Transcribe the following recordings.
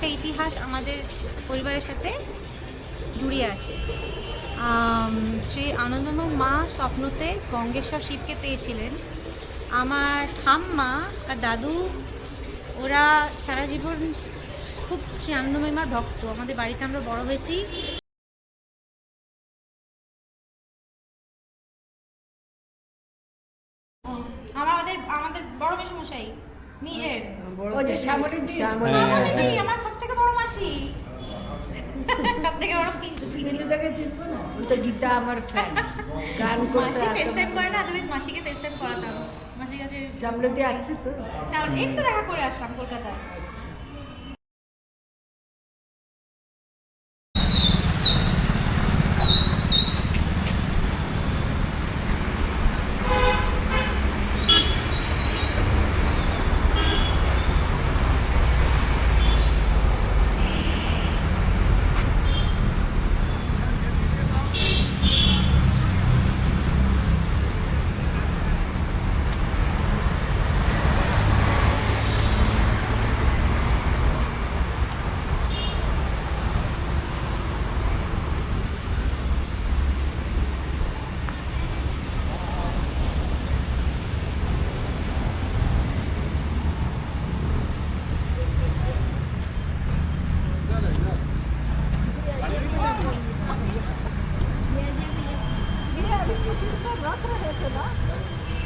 একটা ইতিহাস আমাদের পরিবারের সাথে জুড়িয়ে আছে। শ্রী আনন্দময় মা স্বপ্নতে গঙ্গেশ্বর শিবকে পেয়েছিলেন। আমার ঠাম্মা আর দাদু ওরা সারা জীবন খুব শ্রী আনন্দময় মার ভক্ত। আমাদের বাড়িতে আমরা বড় হয়েছি। আমাদের আমাদের বড় মেশমশাই নিজের। ওই যে শ্যামলীর দিদি। আমার সব থেকে বড় মাসি। সব থেকে বড় পিসি চিনবো না ও তো গীতা আমার ফ্যান গান করতে মাসি ফেস টাইম করে না আদারওয়াইজ মাসিকে ফেস টাইম করাতাম। মাসির কাছে আছে তো। এই তো দেখা করে আসলাম কলকাতায়। चीज़ पर रख रहे थे ना।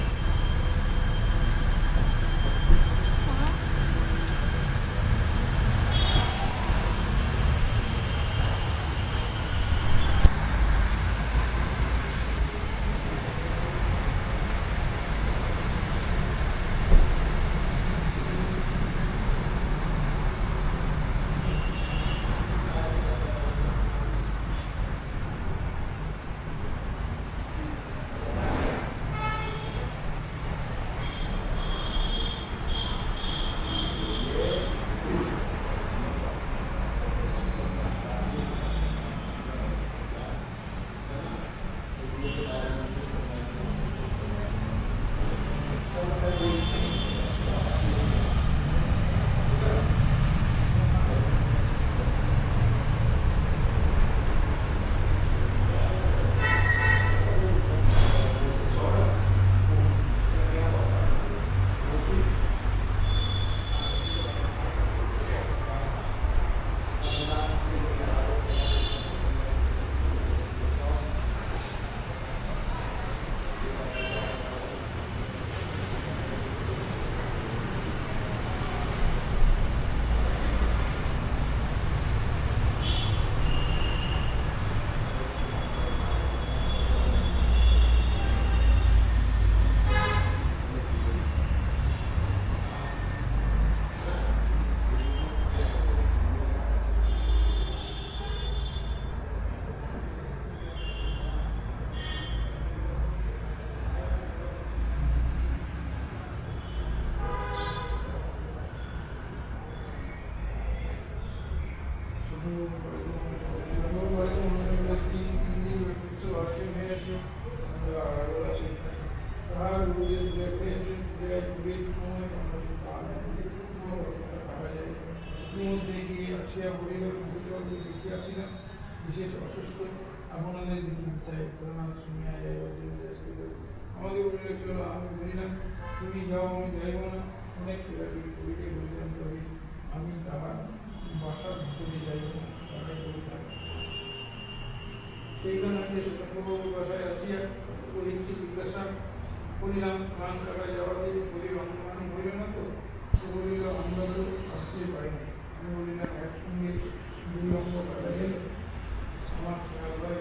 করোনা শুনিয়া যাই আমাকে বলিল চলো আমি বলিলাম তুমি যাও আমি যাইব না অনেক ক্রীড়াবিদ কবিকে বলিলাম তবে আমি তাহার বাসার ভিতরে যাইব না বলিলাম সেইখানে সুশান্তবাবুর বাসায় আসিয়া পরীক্ষা জিজ্ঞাসা করিলাম খান কাকা যাওয়াতে বলিল অনুমান হইল না তো বলিল আমরা তো আসতে পারি না আমি বলিলাম একসঙ্গে দুই অঙ্গ কাটা গেলে আমার খেয়াল হয়।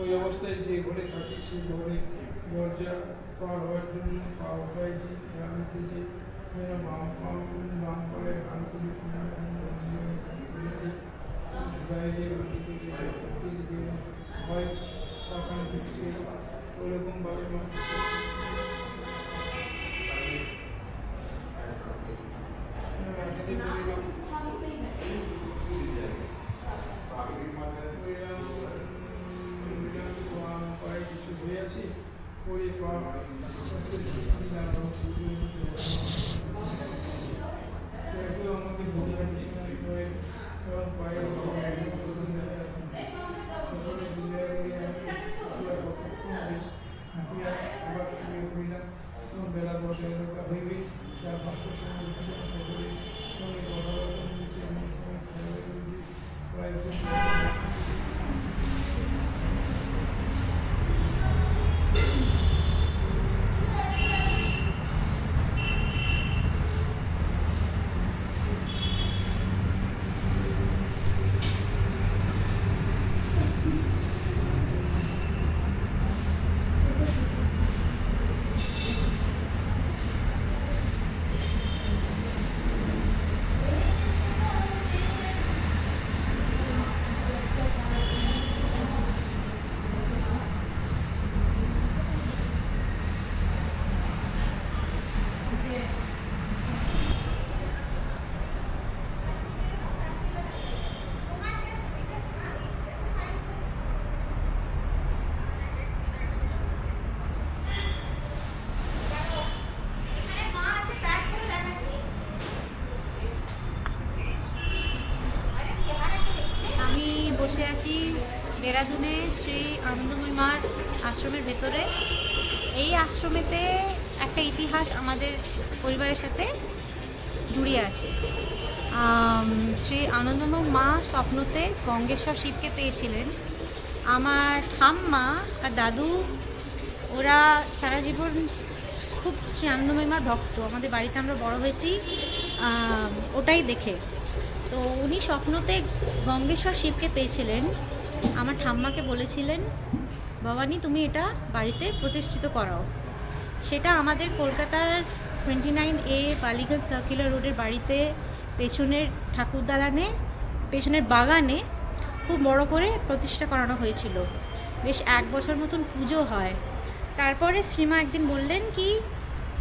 ওই অবস্থায় যে ঘরে থাকি, সেই ঘরে দরজা পার হওয়ার জন্য পা উঠাইছি খেয়াল রেখেছি যেন বাম পাম বাম পায়ে আঙ্গুলি বাইরে যে যে ফিরছে ওইরকমভাবে কিছু হয়েছে পরে পা এগুলো আমাকে বোঝার বিষয় হয়ে কারণ পায়ের সকলে বুঝে হাতিয়া আবার শুয়ে পড়িলাম তখন বেলা দশ চার পাঁচটার সময় উঠে সকলে সঙ্গে কথাবার্তা বলছি এমন সময় প্রায় আমি বসে আছি দেরাদুনে শ্রী আনন্দময়ী মার আশ্রমের ভেতরে। এই আশ্রমেতে একটা ইতিহাস আমাদের পরিবারের সাথে জুড়িয়ে আছে। শ্রী আনন্দময় মা স্বপ্নতে গঙ্গেশ্বর শিবকে পেয়েছিলেন। আমার ঠাম্মা আর দাদু, ওরা সারা জীবন খুব শ্রী আনন্দময়ী মার ভক্ত। আমাদের বাড়িতে আমরা বড় হয়েছি ওটাই দেখে। তো উনি স্বপ্নতে গঙ্গেশ্বর শিবকে পেয়েছিলেন। আমার ঠাম্মাকে বলেছিলেন, ভবানী, তুমি এটা বাড়িতে প্রতিষ্ঠিত করাও। সেটা আমাদের কলকাতার twenty nine A Ballygunge circular রোডের বাড়িতে, পেছনের ঠাকুর দালানে, পেছনের বাগানে খুব বড় করে প্রতিষ্ঠা করানো হয়েছিল। বেশ এক বছর মতন পুজো হয়। তারপরে শ্রীমা একদিন বললেন কি,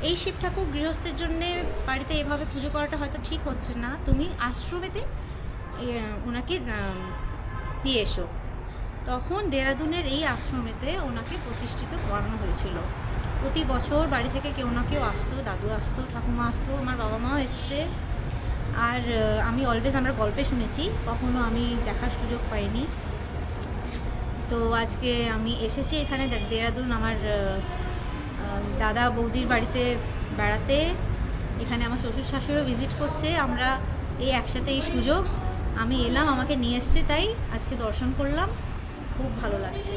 এই শিব ঠাকুর গৃহস্থের জন্য বাড়িতে এভাবে পুজো করাটা হয়তো ঠিক হচ্ছে না। তুমি আশ্রমেতে ওনাকে দিয়ে এসো। তখন দেরাদুনের এই আশ্রমেতে ওনাকে প্রতিষ্ঠিত করানো হয়েছিল। প্রতি বছর বাড়ি থেকে কেউ না কেউ আসতো, দাদু আসতো, ঠাকুমা আসতো, আমার বাবা মাও এসছে। আর আমি অলওয়েজ আমরা গল্পে শুনেছি, কখনো আমি দেখার সুযোগ পাইনি। তো আজকে আমি এসেছি এখানে দেরাদুন আমার দাদা বৌদির বাড়িতে বেড়াতে। এখানে আমার শ্বশুর শাশুড়িও ভিজিট করছে, আমরা এই একসাথে এই সুযোগ, আমি এলাম, আমাকে নিয়ে এসছে, তাই আজকে দর্শন করলাম। খুব ভালো লাগছে।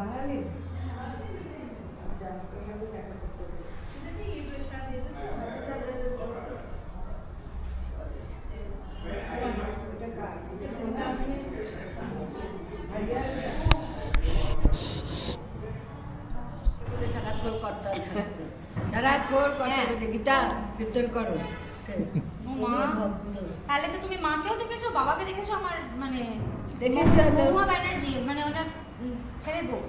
বাঙালি আচ্ছা তোর সঙ্গে দেখা করতে সারাক্ষণ করতে সারাক্ষণ করতে গীতা কীর্তন করো মা। ভক্ত তাহলে তো তুমি মাকেও দেখেছ বাবাকে দেখেছ আমার মানে দেখেছ? ব্যানার্জি মানে ওনার ছেলের বউ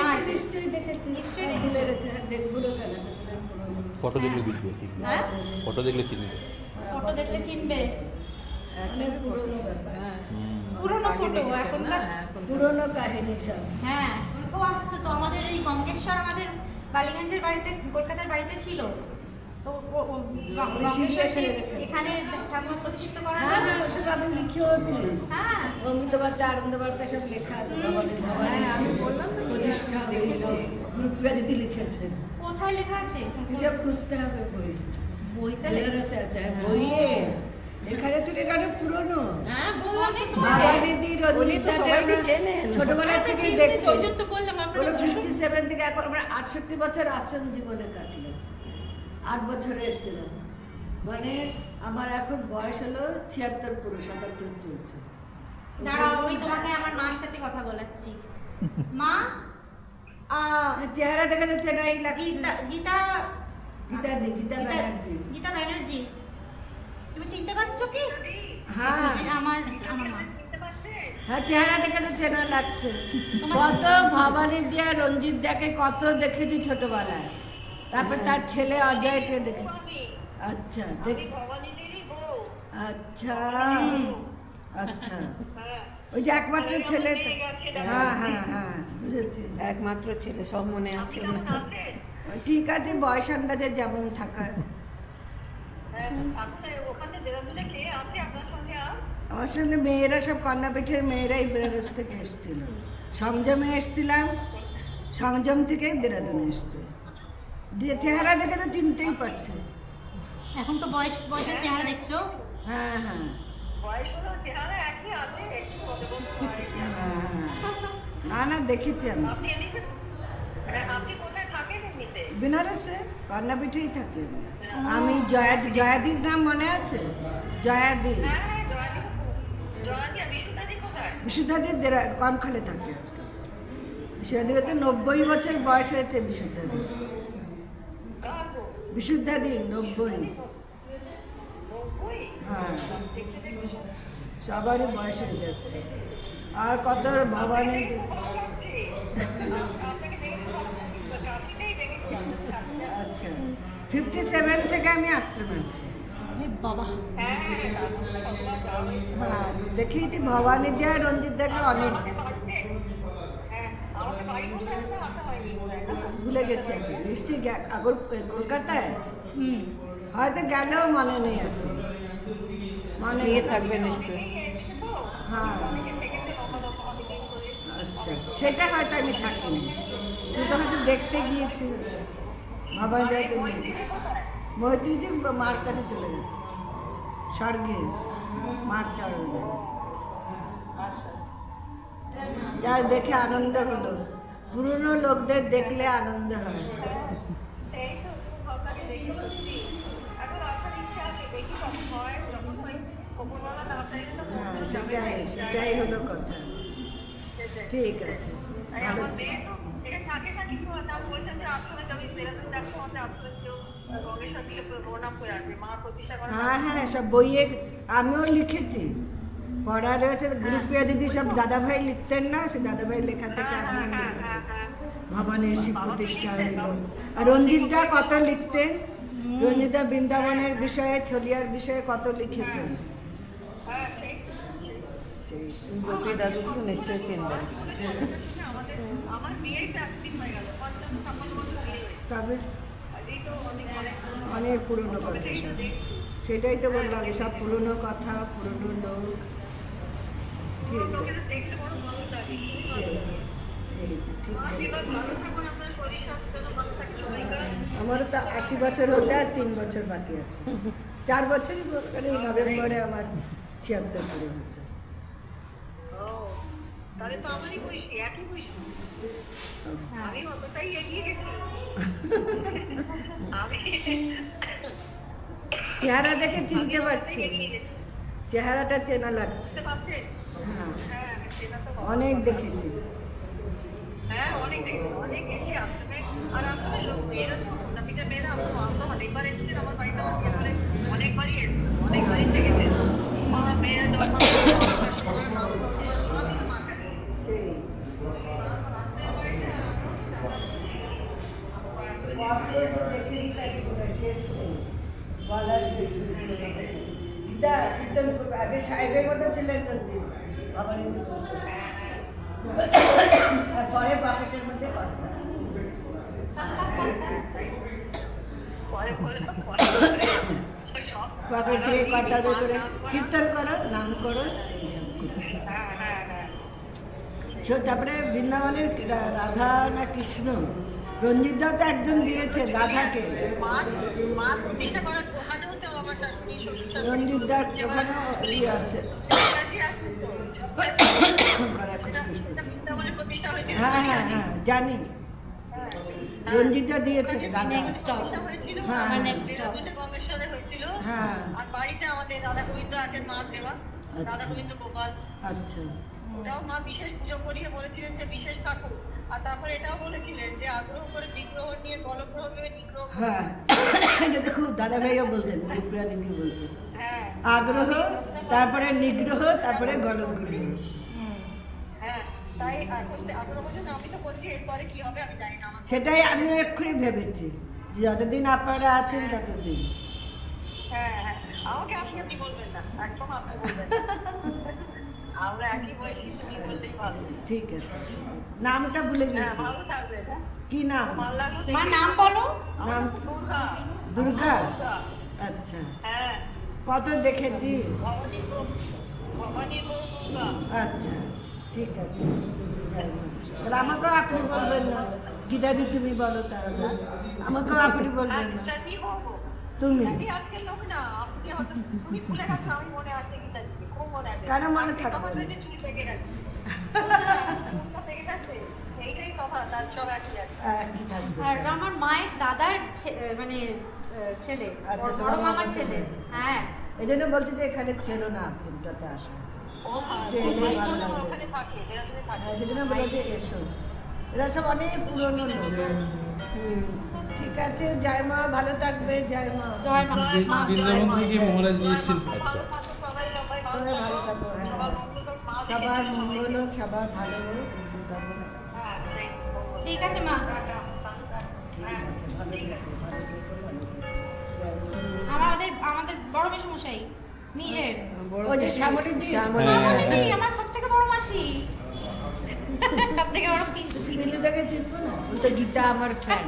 মানে নিশ্চয়ই দেখেছি নিশ্চয়ই হ্যাঁ, হ্যাঁ। ফটো দেখলে বুঝবে হ্যাঁ? ফটো দেখলে চিনবে। ফটো দেখলে চিনবে। অনেক পুরনো ব্যাপার। পুরনো ফটো এখনকার পুরনো কাহিনী সব। হ্যাঁ। ও আসতো তো আমাদের এই গঙ্গেশ্বর আমাদের বালিগঞ্জের বাড়িতে কলকাতার বাড়িতে ছিল। এখানে ঠাকুর প্রতিষ্ঠিত করা হ্যাঁ হয় হ্যাঁ আমি লিখেওছি হ্যাঁ। অমৃত বার্তা সব লেখা আছে। ভবানী ভবানী প্রতিষ্ঠা হইল গ্রুপিয়া দিদি লিখেছেন। কোথায় লেখা আছে? এসব খুঁজতে হবে বই। বইতে বেনারসে আছে বইয়ে। এখানে তো এখানে পুরনো। হ্যাঁ ছোটবেলা থেকে দেখছি। ফিফটি সেভেন থেকে এখন আমরা আটষট্টি বছর আশ্রম জীবনে কাটলো। আট বছরে এসেছিলাম। মানে আমার এখন বয়স হলো ছিয়াত্তর পুরো সাতাত্তর চলছে। দাঁড়াও আমি তোমাকে আমার মার সাথে কথা বলাচ্ছি। মা চেহারা দেখে তো চেনাই লাগছে। গীতা গীতা গীতা দি গীতা গীতা- ব্যানার্জি। গীতা ব্যানার্জি। তুমি চিনতে পারছ কি? হ্যাঁ। আমার আমার মা। হ্যাঁ চেহারা দেখে তো চেনা লাগছে। কত ভবানী দিয়া রঞ্জিত দেখে কত দেখেছি ছোটবেলায়। তারপর তার ছেলে অজয়কে দেখে আচ্ছা আচ্ছা। আচ্ছা ওই যে একমাত্র ছেলে হ্যাঁ হ্যাঁ হ্যাঁ বুঝেছি। একমাত্র ছেলে সব মনে আছে। ঠিক আছে বয়স আন্দাজে যেমন থাকার। আমার সঙ্গে মেয়েরা সব কন্যা পিঠের মেয়েরাই বেনারস থেকে এসেছিল। সংযমে এসেছিলাম। সংযম থেকে দেরাদুনে এসছে। চেহারা দেখে তো চিনতেই পারছে। এখন তো বয়স বয়সের চেহারা দেখছ? হ্যাঁ হ্যাঁ। হ্যাঁ, হ্যাঁ। না না দেখেছি আমি। বেনারসে কন্যা পিঠেই থাকি। আমি। জয়াদি জয়াদির নাম মনে আছে? জয়াদি। বিশুদ্ধাদির দেরা কমখালে থাকে আজকে বিশুদ্ধাদির তো নব্বই বছর বয়স হয়েছে বিশুদ্ধাদির বিশুদ্ধাদির নব্বই। হ্যাঁ। সবারই বয়স হয়ে যাচ্ছে। আর কত ভবানী আচ্ছা। ফিফটি সেভেন থেকে আমি আশ্রমে আছি। বাবা। হ্যাঁ। দেখেইছি ভবানী দিয়া রঞ্জিত দাকে অনেক। ভুলে গেছি নিশ্চয়ই আগর কলকাতায়? হুম। হয়তো গেলেও মনে নেই এখন মনে নেই। থাকবে নিশ্চয়ই। হ্যাঁ। আচ্ছা। সেটা হয়তো আমি থাকিনি। কিন্তু হয়তো দেখতে গিয়েছি ভবানী দাকে মৈত্রীজি মার কাছে চলে গেছে। স্বর্গে। মার চরণে। যা দেখে আনন্দ হলো। পুরনো লোকদের দেখলে আনন্দ হয়। হ্যাঁ সেটাই সেটাই হলো কথা। ঠিক আছে। হ্যাঁ হ্যাঁ সব বইয়ে আমিও লিখেছি। পড়া রয়েছে গ্রুপিয়া দিদি সব দাদাভাই লিখতেন না সে দাদাভাই লেখা থেকে আমিও ভবানের শিব প্রতিষ্ঠা হইল আর রঞ্জিত দা কত লিখতেন? রঞ্জিতদা বৃন্দাবনের বিষয়ে ছলিয়ার বিষয়ে কত লিখেছেন? সেই গোপী দাদুকে নিশ্চয়ই চিনবেন তবে অনেক পুরনো কথা সেটাই তো বললাম সব পুরনো কথা পুরনো লোক। আমারও তো আশি বছর হতে আর তিন বছর বাকি আছে। চার বছরই গেলে নভেম্বরে আমার ছিয়াত্তর পুরো হচ্ছে আমি অতটাই এগিয়ে গেছি চেহারা দেখে চিনতে পারছি। চেহারাটা চেনা লাগছে। অনেক দেখেছি। হ্যাঁ অনেক অনেক গেছি আর লোক মেয়েরা মেয়েরা আনতো অনেকবার এসেছেন আমার বাড়িতে আমার বিয়ে করে অনেকবারই এসছে অনেকবারই দেখেছেন আমার মেয়েরা যখন গীতা কীর্তন করবে। আগে সাহেবের মতো ছিলেন বাবার আর পরে পকেটের মধ্যে করতাম পকেট করে। কীর্তন করো নাম করো তারপরে বৃন্দাবনের রাধা না কৃষ্ণ? রঞ্জিত দা তো একজন দিয়েছেন রাধাকে। করার ওখানেও ইয়ে আছে। হ্যাঁ হ্যাঁ হ্যাঁ জানি। রঞ্জিত দা দিয়েছেন রাধা Next stop. প্রতিষ্ঠা হয়েছিল হ্যাঁ, আর বাড়িতে আমাদের রাধা গোবিন্দ আছেন মা দেওয়া। রাধা গোবিন্দ গোপাল আচ্ছা। ওটাও মা বিশেষ পুজো করিয়ে বলেছিলেন যে বিশেষ ঠাকুর। আর তারপরে এটাও বলেছিলেন যে আগ্রহ করে বিগ্রহ নিয়ে গলগ্রহ করে নিগ্রহ হ্যাঁ এটা তো খুব দাদা ভাইও বলতেন গুরুপ্রিয়া দিদি বলতেন। হ্যাঁ। আগ্রহ তারপরে নিগ্রহ তারপরে গলগ্রহ হ্যাঁ তাই এখন আগ্রহ আমি তো বলছি এরপরে কি হবে আমি জানি না সেটাই আমিও এক্ষুনি ভেবেছি যতদিন আপনারা আছেন ততদিন। হ্যাঁ হ্যাঁ আমাকে আপনি আপনি বলবেন না একদম আপনি বলবেন। আমরা একই বয়সী তুমি বলতেই ভালো ঠিক আছে। নামটা ভুলে হ্যাঁ গেছি। ভালো থাকবে হ্যাঁ? কি নাম? মা নাম বলো। নাম? দুর্গা। আচ্ছা। হ্যাঁ। কত দেখেছি? আচ্ছা ঠিক আছে। যাই হোক। তাহলে আমাকেও আপনি বলবেন না। গীতাদি তুমি বলো তাহলে। আমাকেও আপনি বলবেন না। বলব তুমি। কেন মনে আপনি থাকবে তফাৎ না? হয়েছে চুল পেকে গেছে। চুলটা পেকে গেছে এইটাই তফাৎ তার সব একই আছে। আহ, কি থাকবে আর আমার মায়ের দাদার মানে ছেলে আচ্ছা, বড় মামার ছেলে। হ্যাঁ। এই জন্য বলছি যে এখানে ছেড়ো না আশ্রমটাতে আসা। থাকে থাকে। হ্যাঁ, সেজন্য বলে যে এসো। এরা সব অনেক পুরনো ঠিক আছে জয় মা ভালো থাকবে জয় মা জয় মা জয় মা, বৃন্দাবন থেকে মহারাজ নিয়ে এসেছেন ভালো থাকো, সবাই সবাই ভালো থাকো। থাকো হ্যাঁ সবার মঙ্গল হোক, সবার ভালো হোক। হ্যাঁ। ঠিক আছে মা। আমাদের আমাদের বড় মেশমশাই নিজের ওই যে শ্যামলী দি? শ্যামলী হ্যাঁ, হ্যাঁ। আমার সব থেকে বড় মাসি কিন্তু তাকে চিনবো না ও তো গীতা আমার ফ্যান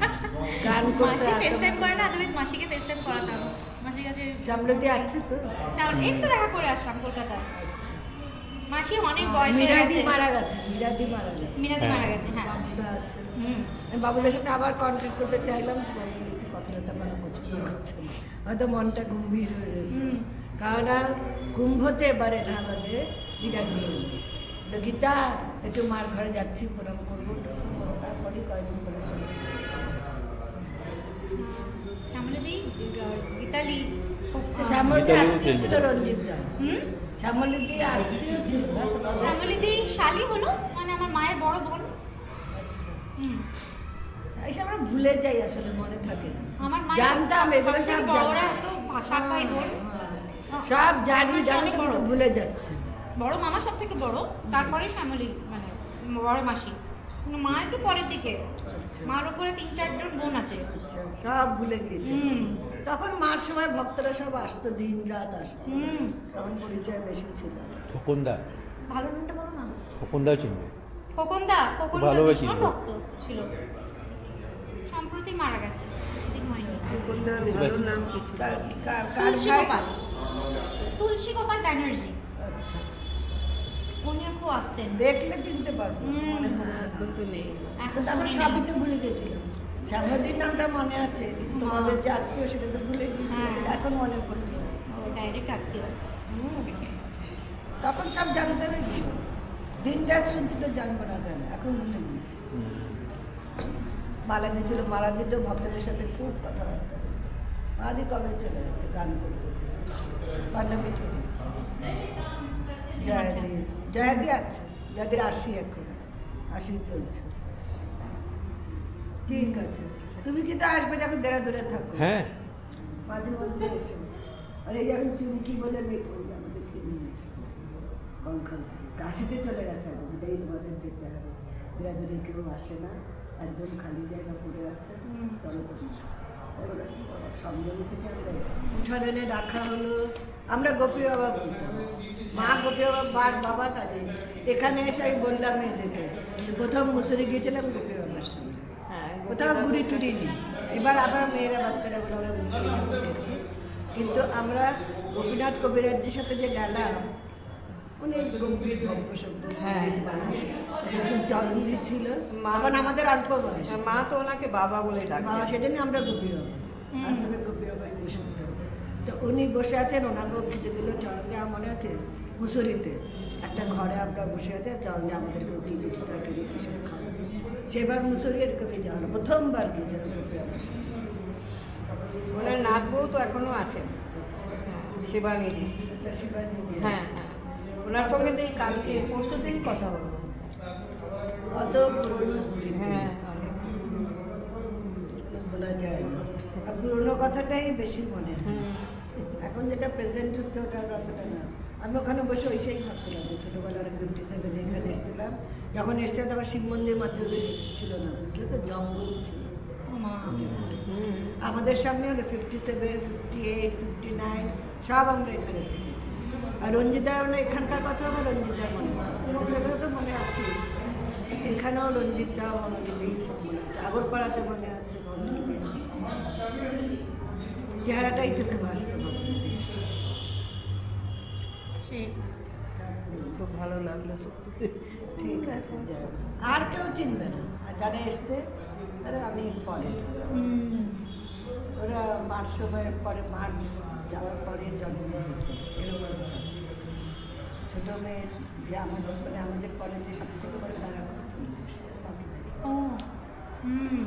গান মাসি ফেস টাইম করে না তুমি মাসিকে ফেস টাইম করাতাম মাসির কাছে শ্যামলতি আছে তো? সামনে এই তো দেখা করে আসলাম কলকাতায়। মাসি অনেক বয়স হয়ে গেছে। মারা গেছে মিরাদি মারা গেছে। মিনাদি মারা গেছে হ্যাঁ। বাবুদা আছে। হুম। বাবুদের সাথে আবার কন্ট্যাক্ট করতে চাইলাম কথাটা ভালো পছন্দ করছে না। হয়তো মনটা গম্ভীর হয়ে রয়েছে। কারণ কুম্ভতে এবারে এলাহাবাদে বিরাট দিয়ে বলল, গীতা একটু মার ঘরে যাচ্ছি প্রণাম করব তারপরে কয়েকদিন পরে শুনলাম। শ্যামলাদি গীতালি। শ্যামলদি আত্মীয় ছিল রঞ্জিত দা। হুম? শ্যামলদি আত্মীয় ছিল না তো শ্যামলিদি শালি হলো মানে আমার মায়ের বড় বোন। আচ্ছা। হুম। এইসব আমরা ভুলে যাই আসলে মনে থাকে না। আমার জানতাম এগুলো সব বড়রা তো ভাই বোন। হ্যাঁ, সব জানি জানো তো। কিন্তু ভুলে যাচ্ছে। বড় মামা সব থেকে বড় তারপরে শ্যামলি মানে বড় মাসি। মা একটু পরের দিকে। আচ্ছা। মার উপরে তিন চারজন বোন আছে। আচ্ছা সব ভুলে গিয়েছে। হুম। তখন মার সময় ভক্তরা সব আসতো দিন রাত আসতো। হুম। তখন পরিচয় বেশি ছিল। খোকনদা। ভালো নামটা বলো না। খোকনদাও চিনবে? খোকনদা খোকনদা ভীষণ ভক্ত ছিল। সম্প্রতি মারা গেছে বেশিদিন হয়নি খোকনদার ভালো নাম কি ছিল? কার কার কার তুলসী গোপাল তুলসী গোপাল ব্যানার্জি। আচ্ছা। উনিও খুব আসতেন? দেখলে চিনতে পারব মনে পড়ছে নেই। এখন তখন সবই তো ভুলে গেছিলাম। শ্যামদির নামটা মনে আছে কিন্তু তোমাদের যে আত্মীয় সেটা তো ভুলে গিয়েছি হ্যাঁ। এখন মনে পড়ল ডাইরেক্ট আত্মীয়। তখন সব জানতে পেরেছি। দিনটা শুনছি তো জানব না কেন এখন ভুলে গিয়েছি। হুম। মালা দিয়েছিল মালা দিতেও ভক্তদের সাথে খুব কথাবার্তা বলতো। মাদি কবে চলে গেছে গান করতে পাণ্ডবী চলে জয়াদি আছে জয়াদির আশি এখন আশি চলছে ঠিক আছে তুমি কিন্তু আসবে যখন দেড়া দূরে থাকো হ্যাঁ মাঝে মধ্যে এসো আর এই যখন চুমকি বলে মেয়ে আমাদেরকে নিয়ে এসছে কঙ্কাল থেকে কাশিতে চলে গেছে এখন এটাই তোমাদের যেতে হবে দেরাদুরে কেউ আসে না একদম খালি জায়গা পড়ে আছে চলো তুমি এবারে সংযম থেকে আমরা। উঠানে রাখা হলো আমরা গোপী বাবা বলতাম। মা গোপী বাবা বার বাবা কাজে এখানে এসে আমি বললাম মেয়েদেরকে প্রথম মুসুরি গিয়েছিলাম গোপী বাবার সঙ্গে। হ্যাঁ কোথাও ঘুরি টুরি নেই। এবার আবার মেয়েরা বাচ্চারা বলে আমরা মুসলিম গেছি কিন্তু আমরা গোপীনাথ কবিরাজ্যের সাথে যে গেলাম অনেক গম্ভীর ভব্য শব্দ হ্যাঁ। পণ্ডিত মানুষ। তখন আমাদের অল্প বয়স। মা তো ওনাকে বাবা বলে ডাকে। বাবা সেজন্য আমরা গোপী বাবা আশ্রমে গোপী বাবাই বসন্ত তো উনি বসে আছেন ওনাকেও খেতে দিল চরঞ্জা মনে আছে? মুসুরিতে। একটা ঘরে আমরা বসে আছি চরঞ্জা আমাদেরকেও কি লুচি তরকারি কি সব খাওয়াবে সেবার মুসুরি এরকমই যাওয়া হলো প্রথমবার গিয়েছিলাম ওনার নাক বউ তো এখনও আছে শিবানিদি আচ্ছা শিবানী দিয়ে হ্যাঁ হ্যাঁ। ওনার সঙ্গে তো কালকে পরশু দিন কথা হলো কত পুরনো স্মৃতি। হ্যাঁ বলা যায় না। আর পুরনো কথাটাই বেশি মনে হয়। এখন যেটা প্রেজেন্ট হচ্ছে ওটা আর অতটা না। আমি ওখানে বসে ওইসেই ভাবছিলাম যে ছোটোবেলার ফিফটি সেভেনে এখানে এসেছিলাম। যখন এসেছিলাম তখন শিব মন্দির মাধ্যমে কিছু ছিল না বুঝলে তো? জঙ্গল ছিল। আমাদের সামনে হলো fifty seven fifty eight fifty nine সব আমরা এখানে থেকেছি। আর রঞ্জিতার আমরা এখানকার কথা আমার রঞ্জিতার মনে আছে। সেগুলো তো মনে আছে এখানেও রঞ্জিতা ভবানীদি সব মনে আছে। আগরপাড়াতে মনে আছে। চেহারাটাই চোখে ভাসত খুব ভালো লাগল। ঠিক আছে আর কেউ চিনবে না। আর যারা এসছে তারা আমি পরে। ওরা মার সময় পরে মার যাওয়ার পরে জন্ম হয়েছে। এরকম সব। ছোটো মেয়ের যে আমার মানে আমাদের পরে যে সব থেকে বড় তারা খুব বাকি থাকে হুম।